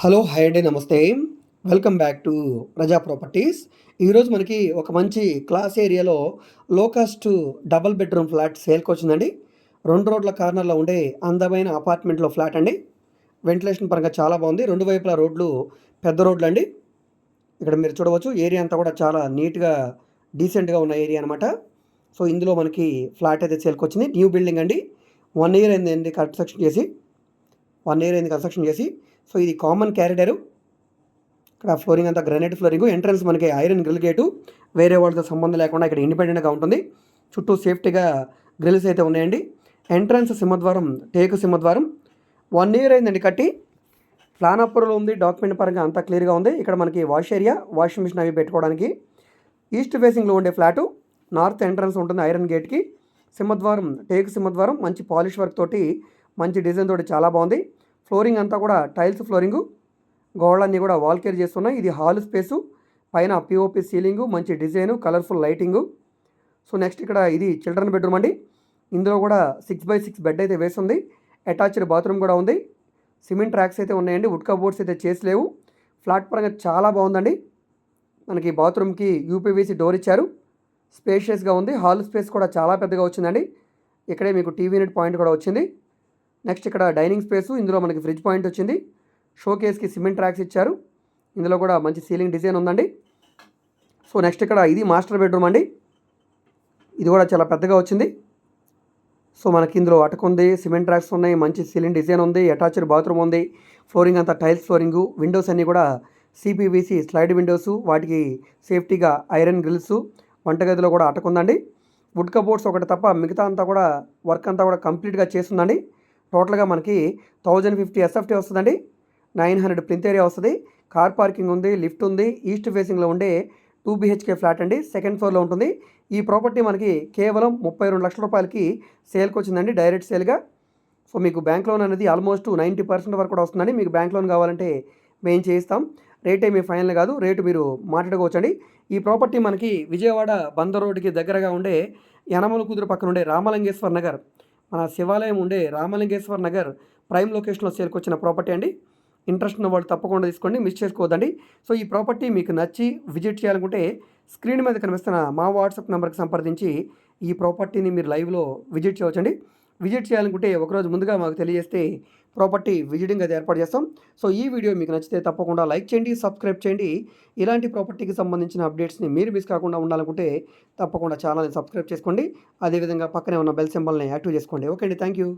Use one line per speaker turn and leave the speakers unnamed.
Hello hi అండి నమస్తే. Welcome back to Praja properties. ఈరోజు మనకి ఒక మంచి క్లాస్ ఏరియాలో లో కాస్ట్ డబల్ బెడ్రూమ్ ఫ్లాట్ సేల్కి వచ్చిందండి. రెండు రోడ్ల కార్నర్లో ఉండే అందమైన అపార్ట్మెంట్లో ఫ్లాట్ అండి. వెంటిలేషన్ పరంగా చాలా బాగుంది. రెండు వైపులా రోడ్లు పెద్ద రోడ్లు అండి. ఇక్కడ మీరు చూడవచ్చు ఏరియా అంతా కూడా చాలా నీట్గా డీసెంట్గా ఉన్న ఏరియా అనమాట సో ఇందులో మనకి ఫ్లాట్ అయితే సేల్కి వచ్చింది. న్యూ బిల్డింగ్ అండి. వన్ ఇయర్ అయిందండి కన్స్ట్రక్షన్ చేసి. వన్ ఇయర్ అయింది కన్స్ట్రక్షన్ చేసి. సో ఇది కామన్ క్యారిడరు ఇక్కడ ఫ్లోరింగ్ అంతా గ్రానైట్ ఫ్లోరింగ్ ఎంట్రన్స్ మనకి ఐరన్ గ్రిల్ గేటు వేరే వాళ్ళతో సంబంధం లేకుండా ఇక్కడ ఇండిపెండెంట్గా ఉంటుంది. చుట్టూ సేఫ్టీగా గ్రిల్స్ అయితే ఉన్నాయండి. ఎంట్రన్స్ సింహద్వారం టేకు సింహద్వారం. వన్ ఇయర్ అయిందండి కట్టి. ప్లాన్ అప్రూవల్ ఉంది డాక్యుమెంట్ పరంగా అంతా క్లియర్గా ఉంది. ఇక్కడ మనకి వాష్ ఏరియా వాషింగ్ మిషన్ అవి పెట్టుకోవడానికి. ఈస్ట్ ఫేసింగ్లో ఉండే ఫ్లాటు నార్త్ ఎంట్రన్స్ ఉంటుంది ఐరన్ గేట్కి సింహద్వారం టేకు సింహద్వారం. మంచి పాలిష్ వర్క్ తోటి మంచి డిజైన్ తోటి చాలా బాగుంది. ఫ్లోరింగ్ అంతా కూడా టైల్స్ ఫ్లోరింగు గోడలన్నీ కూడా వాల్ కేర్ చేస్తున్నాయి. ఇది హాల్ స్పేసు పైన పిఓపి సీలింగు మంచి design colourful lighting. So next ఇక్కడ ఇది చిల్డ్రన్ బెడ్రూమ్ అండి. ఇందులో కూడా సిక్స్ బై సిక్స్ బెడ్ అయితే వేసింది. అటాచ్డ్ బాత్రూమ్ కూడా ఉంది. సిమెంట్ ట్రాక్స్ అయితే ఉన్నాయండి. వుడ్ కబోర్డ్స్ అయితే చేసి లేవు. ఫ్లాట్ పరంగా చాలా బాగుందండి. మనకి బాత్రూమ్కి యూపీవీసీ డోర్ ఇచ్చారు. స్పేషియస్గా ఉంది. హాల్ స్పేస్ కూడా చాలా పెద్దగా వచ్చిందండి. ఇక్కడే మీకు టీవీ యూనిట్ పాయింట్ కూడా వచ్చింది. నెక్స్ట్ ఇక్కడ డైనింగ్ స్పేసు. ఇందులో మనకి ఫ్రిడ్జ్ పాయింట్ వచ్చింది. షోకేస్కి సిమెంట్ ట్రాక్స్ ఇచ్చారు. ఇందులో కూడా మంచి సీలింగ్ డిజైన్ ఉందండి. సో నెక్స్ట్ ఇక్కడ ఇది మాస్టర్ బెడ్రూమ్ అండి. ఇది కూడా చాలా పెద్దగా వచ్చింది. సో మనకి ఇందులో అటక ఉంది సిమెంట్ ట్రాక్స్ ఉన్నాయి మంచి సీలింగ్ డిజైన్ ఉంది అటాచ్డ్ బాత్రూమ్ ఉంది ఫ్లోరింగ్ అంతా టైల్స్ ఫ్లోరింగు విండోస్ అన్నీ కూడా సిపివిసి స్లైడ్ విండోస్ వాటికి సేఫ్టీగా ఐరన్ గ్రిల్స్ వంటగదిలో కూడా అటకుందండి వుడ్ కబోర్డ్స్ ఒకటి తప్ప మిగతా అంతా కూడా వర్క్ అంతా కూడా కంప్లీట్గా చేస్తుందండి. టోటల్గా మనకి థౌజండ్ ఫిఫ్టీ ఎస్ఎఫ్టీ వస్తుందండి. నైన్ హండ్రెడ్ ప్లింత్ ఏరియా వస్తుంది. కార్ పార్కింగ్ ఉంది లిఫ్ట్ ఉంది ఈస్ట్ ఫేసింగ్లో ఉండే టూ బీహెచ్కే ఫ్లాట్ అండి సెకండ్ ఫ్లోర్లో ఉంటుంది. ఈ ప్రాపర్టీ మనకి కేవలం ముప్పై రెండు లక్షల రూపాయలకి సేల్కి వచ్చిందండి డైరెక్ట్ సేల్గా. సో మీకు బ్యాంక్ లోన్ అనేది ఆల్మోస్ట్ నైంటీ పర్సెంట్ వరకు కూడా వస్తుందండి. మీకు బ్యాంక్ లోన్ కావాలంటే మేము చేయిస్తాం. రేట్ ఏమీ ఫైనల్ కాదు రేటు మీరు మాట్లాడుకోవచ్చండి. ఈ ప్రాపర్టీ మనకి విజయవాడ బందర్ రోడ్డుకి దగ్గరగా ఉండే యనమల కుదురు పక్కన ఉండే రామలింగేశ్వర్ నగర్ మన శివాలయం ఉండే రామలింగేశ్వర్ నగర్ ప్రైమ్ లొకేషన్లో చేరుకొచ్చిన ప్రాపర్టీ అండి. ఇంట్రెస్ట్ ఉన్న వాళ్ళు తప్పకుండా తీసుకోండి మిస్ చేసుకోవద్దండి. సో ఈ ప్రాపర్టీ మీకు నచ్చి విజిట్ చేయాలనుకుంటే స్క్రీన్ మీద కనిపిస్తున్న మా వాట్సాప్ నెంబర్కి సంప్రదించి ఈ ప్రాపర్టీని మీరు లైవ్లో విజిట్ చేయవచ్చండి. విజిట్ చేయాలనుకుంటే ఒకరోజు ముందుగా మాకు తెలియజేస్తే ప్రాపర్టీ విజిటింగ్ అది ఏర్పాటు చేస్తాం. సో ఈ వీడియో మీకు నచ్చితే తప్పకుండా లైక్ చేయండి సబ్స్క్రైబ్ చేయండి. ఇలాంటి ప్రాపర్టీకి సంబంధించిన అప్డేట్స్ని మీరు మిస్ కాకుండా ఉండాలనుకుంటే తప్పకుండా ఛానల్ని సబ్స్క్రైబ్ చేసుకోండి. అదేవిధంగా పక్కనే ఉన్న బెల్ సింబల్ని యాక్టివ్ చేసుకోండి. ఓకే అండి థ్యాంక్ యూ.